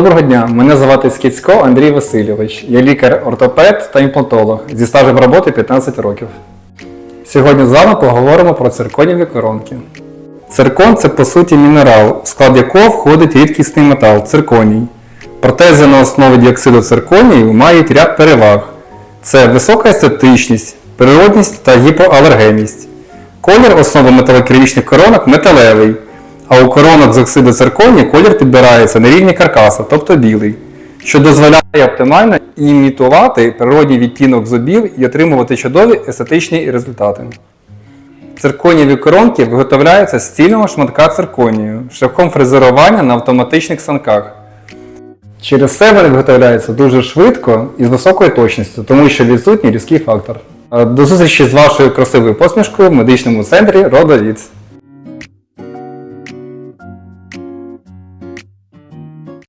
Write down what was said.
Доброго дня, мене звати Скіцько Андрій Васильович. Я лікар-ортопед та імплантолог зі стажем роботи 15 років. Сьогодні з вами поговоримо про цирконіві коронки. Циркон це по суті мінерал, в склад якого входить рідкісний метал цирконій. Протези на основі діоксиду цирконію мають ряд переваг: це висока естетичність, природність та гіпоалергенність. Колір основи металокерамічних коронок металевий, а у коронок з оксиду цирконію колір підбирається на рівні каркаса, тобто білий, що дозволяє оптимально імітувати природній відтінок зубів і отримувати чудові естетичні результати. Цирконієві коронки виготовляються з цільного шматка цирконію шляхом фрезерування на автоматичних санках. Через це вони виготовляються дуже швидко і з високою точністю, тому що відсутній людський фактор. До зустрічі з вашою красивою посмішкою в медичному центрі Родовіц.